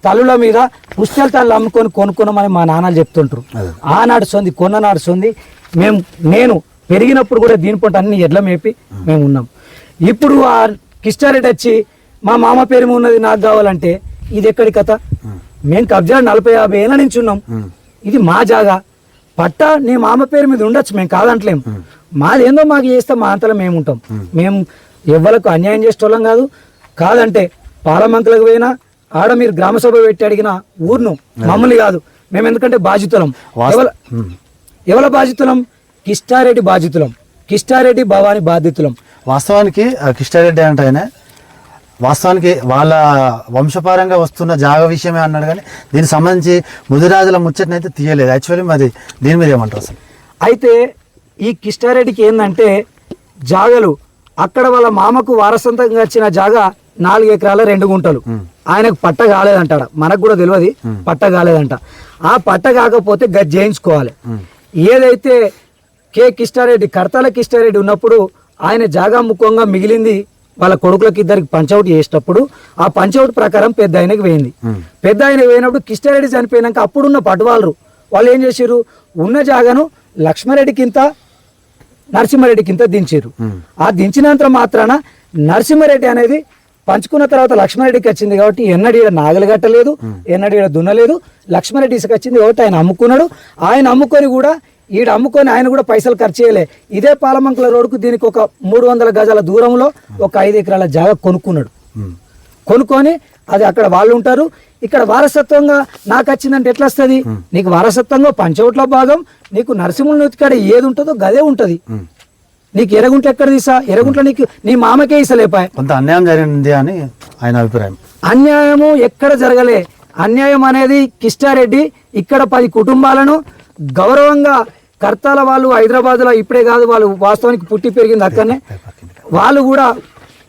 తల్లుల మీద పుస్తల తల్లు అమ్ముకొని కొనుక్కున్నామని మా నాన్నలు చెప్తుంటారు. ఆనాడు సొంది కొన్ననాడు సొంది. మేము నేను పెరిగినప్పుడు కూడా దీని పంట అన్ని ఎడ్ల మేపి మేము ఉన్నాం. ఇప్పుడు ఆ కిష్టారెడ్డి వచ్చి మా మామ పేరు మీద ఉన్నది నాకు కావాలంటే ఇది ఎక్కడి కథ? మేము కబ్జా నలభై యాభై ఏళ్ళ నుంచి ఉన్నాం. ఇది మా జాగా. పట్ట నీ మామ పేరు మీద ఉండొచ్చు మేము కాదంటలేం. మాది ఏందో మాకు చేస్తే మా అంతలో మేము ఉంటాం. మేము ఎవ్వలకు అన్యాయం చేసేటోళ్ళం కాదు. కాదంటే పాలమంకలకు పోయినా ఆడ మీరు గ్రామ సభ పెట్టి అడిగిన ఊరును. మమ్మల్ని కాదు. మేము ఎందుకంటే బాధితులం ఎవల ఎవల బాధితులం కిష్టారెడ్డి బాధితులం కిష్టారెడ్డి భవాని బాధితులం. వాస్తవానికి కిష్టారెడ్డి అంటే ఆయన. వాస్తవానికి వాళ్ళ వంశపారంగా వస్తున్న జాగ విషయమే అన్నాడు కానీ దీనికి సంబంధించి ముదిరాజుల ముచ్చటనైతే తీయలేదు. యాక్చువల్లీ మరి దీని మీద ఏమంటారు అసలు? అయితే ఈ కిష్టారెడ్డికి ఏంటంటే జాగలు అక్కడ వాళ్ళ మామకు వారసంతంగా వచ్చిన జాగా నాలుగు ఎకరాల రెండు గుంటలు. ఆయనకు పట్ట కాలేదంటాడ. మనకు కూడా తెలియదు పట్ట కాలేదంట. ఆ పట్ట కాకపోతే గది చేయించుకోవాలి. ఏదైతే కే కిష్టారెడ్డి కర్తాల కిష్టారెడ్డి ఉన్నప్పుడు ఆయన జాగా ముఖంగా మిగిలింది వాళ్ళ కొడుకులకి ఇద్దరికి పంచౌట్ చేసేటప్పుడు ఆ పంచౌట్ ప్రకారం పెద్ద ఆయనకి వేయింది పెద్ద ఆయన వేయినప్పుడు కిష్టారెడ్డి చనిపోయినాక అప్పుడున్న పటువాళ్ళు వాళ్ళు ఏం చేశారు ఉన్న జాగాను లక్ష్మారెడ్డికింత నరసింహారెడ్డికింత దించారు ఆ దించినంత మాత్రాన నరసింహారెడ్డి అనేది పంచుకున్న తర్వాత లక్ష్మారెడ్డికి వచ్చింది కాబట్టి ఎన్నడీ నాగలు కట్టలేదు ఎన్నడీ దున్నలేదు. లక్ష్మారెడ్డి ఇసుక వచ్చింది కాబట్టి ఆయన అమ్ముకున్నాడు. ఆయన అమ్ముకొని కూడా ఈడ అమ్ముకొని ఆయన కూడా పైసలు ఖర్చు చేయలే. ఇదే పాలమంకుల రోడ్డుకు దీనికి ఒక మూడు వందల గజాల దూరంలో ఒక ఐదు ఎకరాల జాగా కొనుక్కున్నాడు. కొనుక్కొని అది అక్కడ వాళ్ళు ఉంటారు. ఇక్కడ వారసత్వంగా నాకు వచ్చిందంటే ఎట్లా వస్తుంది? నీకు వారసత్వంగా పంచవట్ల భాగం నీకు నరసింహుల కాడ ఏది ఉంటుందో గదే ఉంటది. నీకు ఎరగుంట ఎక్కడ తీసా? ఎరగుంట్ల నీకు నీ మామకే ఇసలేపాయ కొంత అన్యాయం జరిగింది అని ఆయన అభిప్రాయం. అన్యాయము ఎక్కడ జరగలే. అన్యాయం అనేది కిష్టారెడ్డి ఇక్కడ పది కుటుంబాలను గౌరవంగా కర్తాల వాళ్ళు హైదరాబాద్లో ఇప్పుడే కాదు వాళ్ళు వాస్తవానికి పుట్టి పెరిగింది అక్కడనే. వాళ్ళు కూడా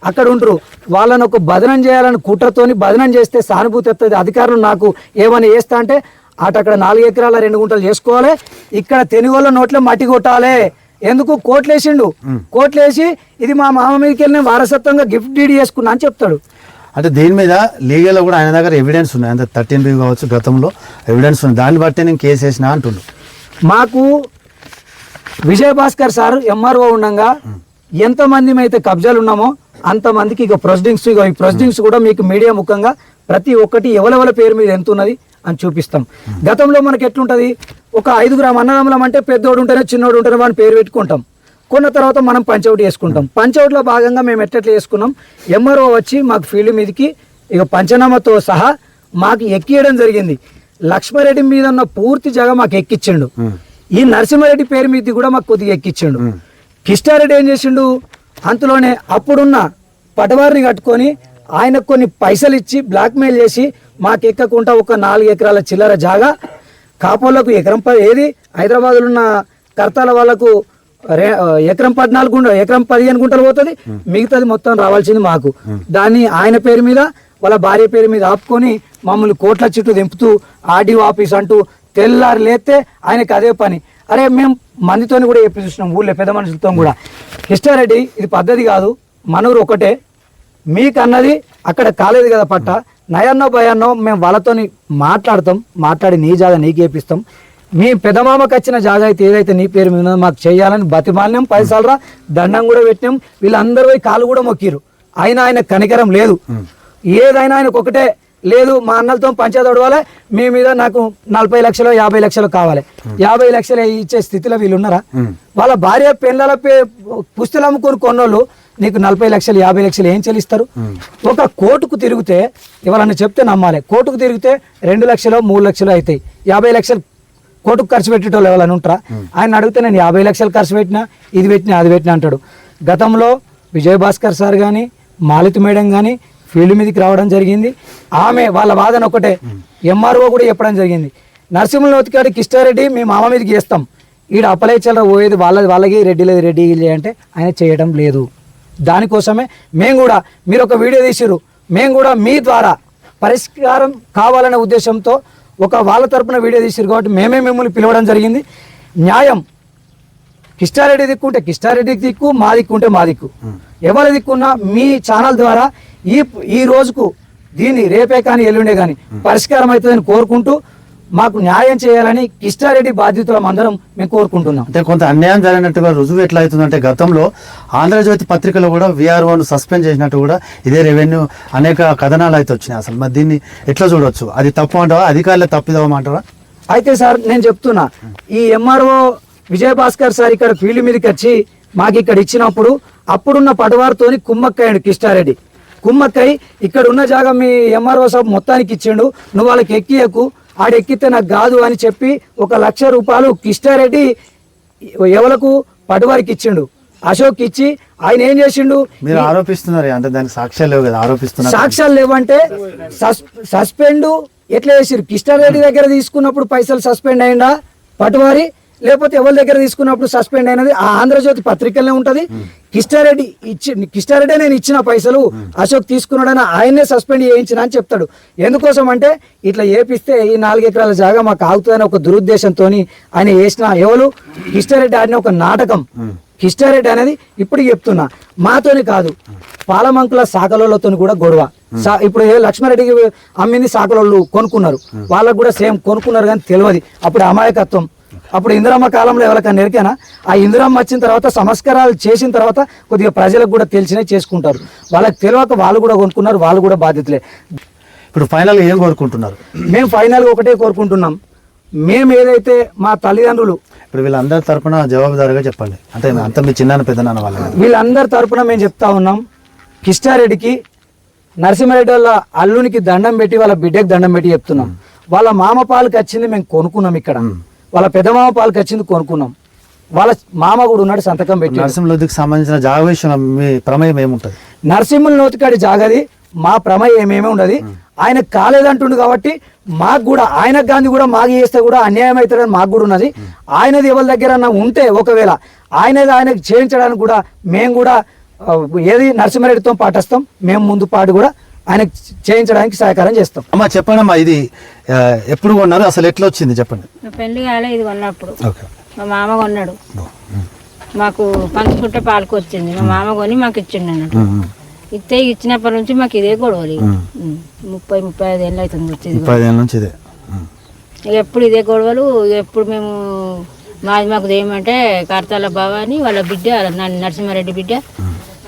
అక్కడ ఉంటారు. వాళ్ళని ఒక బదనం చేయాలని కుట్రతోని బదనం చేస్తే సానుభూతి వస్తుంది అధికారులు నాకు ఏమని చేస్తా అంటే అటు అక్కడ నాలుగు ఎకరాల రెండు గుంటలు చేసుకోవాలి. ఇక్కడ తెనుగోళ్ళ నోట్లో మట్టి కొట్టాలి. ఎందుకు? కోట్లేసిండు. కోట్లేసి ఇది మా మామ మీదకి వెళ్ళిన వారసత్వంగా గిఫ్ట్ డీడ్ చేసుకున్నా అని చెప్తాడు. అంటే దీని మీద? లీగల్ కూడా ఆయన దగ్గర ఎవిడెన్స్ ఉన్నాయి. అంటే థర్టీన్ బి కావచ్చు గతంలో. ఎవిడెన్స్ ఉంది దాన్ని బట్టి నేను కేసు వేసిన అంటుండు. మాకు విజయభాస్కర్ సార్ ఎంఆర్ఓ ఉండగా ఎంతమంది అయితే కబ్జాలు ఉన్నామో అంతమందికి ఇక ప్రొసీడింగ్స్ ఇక ఈ ప్రొసీడింగ్స్ కూడా మీకు మీడియా ముఖంగా ప్రతి ఒక్కటి ఎవరెవల పేరు మీద ఎంత ఉన్నది అని చూపిస్తాం. గతంలో మనకి ఎట్లుంటుంది? ఒక ఐదుగురు అన్నదమ్ములం అంటే పెద్దోడు ఉంటేనే చిన్నోడు ఉంటేనే వాని పేరు పెట్టుకుంటాం. కొన్న తర్వాత మనం పంచౌట్ చేసుకుంటాం. పంచౌట్లో భాగంగా మేము ఎట్లెట్లా చేసుకున్నాం? ఎంఆర్ఓ వచ్చి మాకు ఫీల్డ్ మీదకి ఇక పంచనామాతో సహా మాకు ఎక్కియడం జరిగింది. లక్ష్మారెడ్డి మీద ఉన్న పూర్తి జగ మాకు ఎక్కిచ్చిండు. ఈ నరసింహారెడ్డి పేరు మీద కూడా మాకు కొద్దిగా ఎక్కిచ్చిండు. కిష్టారెడ్డి ఏం చేసిండు? అంతలోనే అప్పుడున్న పటవారిని కట్టుకొని ఆయనకు కొన్ని పైసలు ఇచ్చి బ్లాక్మెయిల్ చేసి మాకు ఎక్కకుండా ఒక నాలుగు ఎకరాల చిల్లర జాగా కాపోళ్ళకు ఎకరం ఏది? హైదరాబాద్లో ఉన్న కర్తాల వాళ్ళకు ఎకరం పద్నాలుగు ఎకరం పదిహేను గుంటలు పోతుంది. మిగతాది మొత్తం రావాల్సింది మాకు. దాన్ని ఆయన పేరు మీద వాళ్ళ భార్య పేరు మీద ఆపుకొని మమ్మల్ని కోట్ల చుట్టూ దింపుతూ ఆర్డీఓ ఆఫీస్ అంటూ తెల్లారి లేస్తే ఆయనకి అదే పని. అరే మేము మందితో కూడా చెప్పి చూసినాం ఊళ్ళో పెద్ద మనుషులతో కూడా. కిష్టారెడ్డి ఇది పద్ధతి కాదు మనూరు ఒకటే. మీకు అన్నది అక్కడ కాలేదు కదా పట్ట. నయన్నో భయాన్నో మేము వాళ్ళతోని మాట్లాడతాం మాట్లాడి నీ జాగా నీకు ఏపిస్తాం. మీ పెదమామకు వచ్చిన జాగా అయితే ఏదైతే నీ పేరు మీద మాకు చేయాలని బతిమాలినాం పైసలరా దండం కూడా పెట్టినాం. వీళ్ళందరూ పోయి కాలు కూడా మొక్కిరు అయినా ఆయన కనికరం లేదు. ఏదైనా ఆయనకు ఒకటే లేదు మా అన్నలతో పంచాయతీ ఒడవాలి మీ మీద నాకు నలభై లక్షలు యాభై లక్షలు కావాలి. యాభై లక్షలు ఇచ్చే స్థితిలో వీళ్ళు ఉన్నారా? వాళ్ళ భార్య పిల్లల పే- పుస్తలు అమ్ముకొని కొన్నోళ్ళు నీకు నలభై లక్షలు యాభై లక్షలు ఏం చెల్లిస్తారు? ఒక కోర్టుకు తిరిగితే ఎవరన్నా చెప్తే నమ్మాలి. కోర్టుకు తిరిగితే రెండు లక్షలు మూడు లక్షలు అవుతాయి. యాభై లక్షలు కోర్టుకు ఖర్చు పెట్టేటోళ్ళు ఎవరైనా ఉంటారా? ఆయన అడిగితే నేను యాభై లక్షలు ఖర్చు పెట్టినా ఇది పెట్టినా అది పెట్టినా అంటాడు. గతంలో విజయ్ భాస్కర్ సార్ కానీ మాలితి మేడం కానీ ఫీల్డ్ మీదకి రావడం జరిగింది. ఆమె వాళ్ళ వాదన ఒకటే. ఎంఆర్ఓ కూడా చెప్పడం జరిగింది. నరసింహుల గారి కిష్టారెడ్డి మీ మామ మీదకి చేస్తాం. ఈడ అప్పలేచలరా పోయేది వాళ్ళది వాళ్ళకి రెడ్డి లేదు రెడ్డి అంటే ఆయన చేయడం లేదు. దానికోసమే మేము కూడా మీరు ఒక వీడియో తీసిర్రు. మేము కూడా మీ ద్వారా పరిష్కారం కావాలనే ఉద్దేశంతో ఒక వాళ్ళ తరపున వీడియో తీసిరు కాబట్టి మేమే మిమ్మల్ని పిలవడం జరిగింది. న్యాయం. కిష్టారెడ్డి దిక్కు ఉంటే కిష్టారెడ్డికి దిక్కు మా దిక్కుంటే మా దిక్కు. ఎవరి దిక్కున్నా మీ ఛానల్ ద్వారా ఈ ఈ రోజుకు దీన్ని రేపే కానీ ఎల్లుండే కానీ పరిష్కారం అవుతుందని కోరుకుంటూ మాకు న్యాయం చేయాలని కిష్టారెడ్డి బాధ్యతలం అందరం మేము కోరుకుంటున్నాం. అంటే కొంత అన్యాయం జరిగినట్టుగా రుజువు ఎట్లా అవుతుందంటే గతంలో ఆంధ్రజ్యోతి పత్రికలో కూడా విఆర్ఓను సస్పెండ్ చేసినట్టు కూడా ఇదే రెవెన్యూ అనేక కథనాలు అయితే వచ్చినాయి. అసలు మరి దీన్ని ఎట్లా చూడొచ్చు? అది తప్పు అంటావా? అధికారులే తప్పిదవమంటారా అయితే సార్ నేను చెప్తున్నా. ఈ ఎంఆర్ఓ విజయ్ భాస్కర్ సార్ ఇక్కడ ఫీల్డ్ మీదకి వచ్చి మాకు ఇక్కడ ఇచ్చినప్పుడు అప్పుడున్న పటవారితోని కుమ్మక్కయ్యాడు కిష్టారెడ్డి కుమ్మక్కై ఇక్కడ ఉన్న జాగా మీ ఎంఆర్ఓ సాబ్ మొత్తానికి ఇచ్చిండు. నువ్వు వాళ్ళకి ఎక్కియకు. ఆడెక్కితే నాకు కాదు అని చెప్పి ఒక లక్ష రూపాయలు కిష్టారెడ్డి ఎవలకు పటవారికి ఇచ్చిండు. అశోక్ ఇచ్చి ఆయన ఏం చేసిండు? మీరు ఆరోపిస్తున్నారు అంటే దానికి సాక్ష్యాలు లేవు కదా ఆరోపిస్తున్నారు సాక్ష్యాలు లేవంటే సస్ సస్పెండ్ ఎట్లా చేసిరు కిష్టారెడ్డి దగ్గర తీసుకున్నప్పుడు పైసలు సస్పెండ్ అయిందా? పటువారి లేకపోతే ఎవరి దగ్గర తీసుకున్నప్పుడు సస్పెండ్ అయినది? ఆ ఆంధ్రజ్యోతి పత్రికలనే ఉంటది. కిష్టారెడ్డి ఇచ్చి కిష్టారెడ్డి నేను ఇచ్చిన పైసలు అశోక్ తీసుకున్నాడని ఆయన్నే సస్పెండ్ చేయించిన అని చెప్తాడు. ఎందుకోసం అంటే ఇట్లా ఏపిస్తే ఈ నాలుగు ఎకరాల జాగా మాకు ఆగుతుందని ఒక దురుద్దేశంతో ఆయన వేసిన ఎవరు? కిష్టారెడ్డి ఆడిన ఒక నాటకం. కిష్టారెడ్డి అనేది ఇప్పుడు చెప్తున్నా. మాతోని కాదు పాలమంకుల సాకలోళ్ళతో కూడా గొడవ. ఇప్పుడు ఏ లక్ష్మారెడ్డికి అమ్మింది సాకలోళ్ళు కొనుక్కున్నారు. వాళ్ళకు కూడా సేమ్ కొనుక్కున్నారు కానీ తెలియదు. అప్పుడు అమాయకత్వం. అప్పుడు ఇందిరమ్మ కాలంలో ఎవరికైనా ఎరికేనా ఆ ఇందిరమ్మ వచ్చిన తర్వాత సంస్కారాలు చేసిన తర్వాత కొద్దిగా ప్రజలకు కూడా తెలిసినవి చేసుకుంటారు. వాళ్ళకి తెలియక వాళ్ళు కూడా కొనుక్కున్నారు వాళ్ళు కూడా బాధ్యతలే. ఇప్పుడు ఫైనల్ ఏం కోరుకుంటున్నారు? మేము ఫైనల్గా ఒకటే కోరుకుంటున్నాం. మేము ఏదైతే మా తల్లిదండ్రులు ఇప్పుడు వీళ్ళందరి తరపున జవాబుదారుగా చెప్పండి. అంటే అంత మీ చిన్న పెద్దనాన్న వాళ్ళ వీళ్ళందరి తరపున మేము చెప్తా ఉన్నాం కిష్టారెడ్డికి నరసింహారెడ్డి వాళ్ళ అల్లునికి దండం పెట్టి వాళ్ళ బిడ్డకి దండం పెట్టి చెప్తున్నాం. వాళ్ళ మామ పాలకి వచ్చింది మేము కొనుక్కున్నాం ఇక్కడ. వాళ్ళ పెద్ద మామ పాలకి వచ్చింది కొనుక్కున్నాం. వాళ్ళ మామ కూడా ఉన్నాడు సంతకం పెట్టి నరసింహలోదికి సంబంధించిన జాగ విషయంలో మీ ప్రమేయం ఏముంటుంది? నరసింహుల నోతికాడి జాగది మా ప్రమేయం ఏమేమి ఉండదు? ఆయన కాలేదంటుండు కాబట్టి మాకు కూడా ఆయనకు గాంధీ కూడా మాకు చేస్తే కూడా అన్యాయం అవుతుందని మాకు కూడా ఉన్నది. ఆయనది ఎవరి దగ్గర ఉంటే ఒకవేళ ఆయనది ఆయనకు చేయించడానికి కూడా మేము కూడా ఏది నరసింహారెడ్డితో పాటిస్తాం మేము ముందు పాటు కూడా ఆయనకు చేయించడానికి సహకారం చేస్తాం. అమ్మా చెప్పండి అమ్మా ఇది ఎప్పుడు కొన్నారు? అసలు ఎట్లా వచ్చింది చెప్పండి. నా పెళ్ళి కాలే ఇది కొన్నప్పుడు. ఓకే. మా మామ కొన్నాడు. మాకు పంచుకుంటే పాలకు వచ్చింది మా మామ కొని మాకు ఇచ్చిండు అన్నట్టు. ఇస్తే ఇచ్చినప్పటి నుంచి మాకు ఇదే గొడవలు. ముప్పై ముప్పై ఐదు ఏళ్ళు అవుతుంది వచ్చి ఇది ముప్పై ఐదు నుంచి ఇదే. ఎప్పుడు ఇదే గొడవలు ఎప్పుడు మేము మాది మాకు చేయమంటే కార్తాల బావ అని వాళ్ళ బిడ్డ నా నరసింహారెడ్డి బిడ్డ.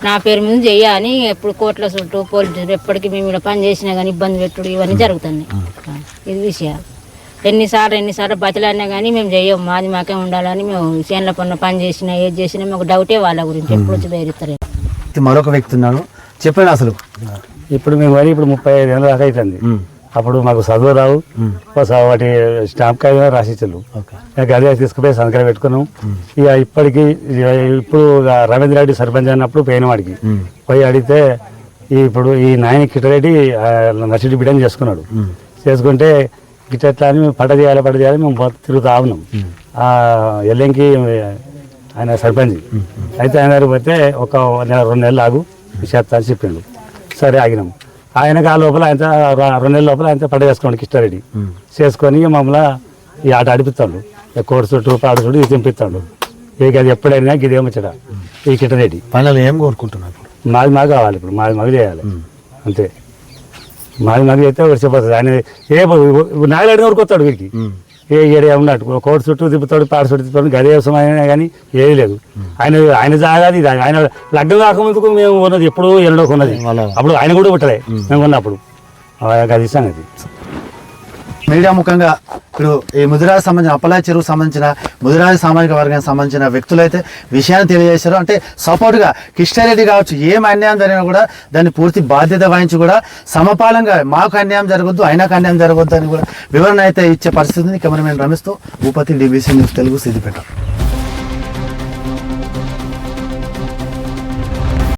నా పేరు మీద చెయ్య అని ఎప్పుడు కోట్ల చుట్టూ పోలీసు ఎప్పటికీ మేము ఇలా పని చేసినా కానీ ఇబ్బంది పెట్టుడు ఇవన్నీ జరుగుతున్నాయి. ఇది విషయాలు ఎన్నిసార్లు ఎన్నిసార్లు బతిలాడినా కానీ మేము చెయ్యం మాది మాకే ఉండాలని మేము చేనుల పన్న పని చేసినా ఏది చేసినా మాకు డౌటే వాళ్ళ గురించి. ఎప్పుడు వచ్చి ఇది మరొక వ్యక్తి ఉన్నాడు. చెప్పండి అసలు. ఇప్పుడు మేము వరి ఇప్పుడు ముప్పై ఐదు ఏళ్ళ దాకా అవుతుంది. అప్పుడు మాకు చదువు రావు. వాటి స్టాంప్ కాయ రాసిచ్చారు అదే తీసుకుపోయి సంతకాలు పెట్టుకున్నాం. ఇక ఇప్పటికి ఇప్పుడు రవీంద్ర రెడ్డి సర్పంచ్ అన్నప్పుడు పోయిన వాడికి. పోయి అడిగితే ఇప్పుడు ఈ నాయన కిటరెడ్డి నర్సిరెడ్డి బిడ్డని చేసుకున్నాడు. చేసుకుంటే గిట్ట అని మేము పట్ట చేయాలి పట్ట చేయాలి మేము తిరుగుతా ఉన్నాం. ఆ ఎల్లంకి ఆయన సర్పంచ్. అయితే ఆయన పోతే ఒక నెల రెండు నెలలు ఆగు చేస్తా అని చెప్పిండు. సరే ఆగినాం. ఆయనకు ఆ లోపల ఆయన రెండు నెలల లోపల ఆయన పడ్డ చేసుకోండి కిష్టారెడ్డి చేసుకొని మమ్మల్ని ఈ ఆట ఆడిపిస్తాడు. కోర్టు చుట్టూ పాడు చుట్టూ ఇది తింపిస్తాడు. ఇక అది ఎప్పుడైనా గిదే ముచ్చట ఈ కిట్టరెడ్డి పనులు ఏం కోరుకుంటున్నారు ఇప్పుడు? మాది మాకు కావాలి ఇప్పుడు మాది మాకు చేయాలి. అంతే. మాది మాకు అయితే వచ్చిపోతుంది ఆయన ఏ నాగలేడిన వరకు వస్తాడు వీరికి ఏ ఏరియా ఉన్నట్టు కోటి చుట్టూ తిప్పుతాడు పాడు చుట్టూ తిప్పుతాడు గదే సమయమైనా కానీ ఏది లేదు. ఆయన ఆయన జాగాది ఇది. ఆయన లగ్నం కాకముందుకు మేము ఉన్నది ఎప్పుడు ఎన్నడో ఉన్నది. అప్పుడు ఆయన కూడా పుట్టలే. మేము ఉన్నప్పుడు. అది సంగతి. మీడియా ముఖంగా ఇప్పుడు ఈ ముదిరాజు సంబంధించిన అప్పలాయ చెరువు సంబంధించిన ముదిరాజు సామాజిక వర్గానికి సంబంధించిన వ్యక్తులైతే విషయాన్ని తెలియజేశారు. అంటే సపోర్ట్గా కృష్ణారెడ్డి కావచ్చు ఏం అన్యాయం జరిగినా కూడా దాన్ని పూర్తి బాధ్యత వహించి కూడా సమపాలంగా మాకు అన్యాయం జరగద్దు ఆయనకు అన్యాయం జరగద్దు అని కూడా వివరణ అయితే ఇచ్చే పరిస్థితిని కెమెరామెన్ రమేష్తో భూపతి డిబిసి న్యూస్ తెలుగు సిద్దిపేట.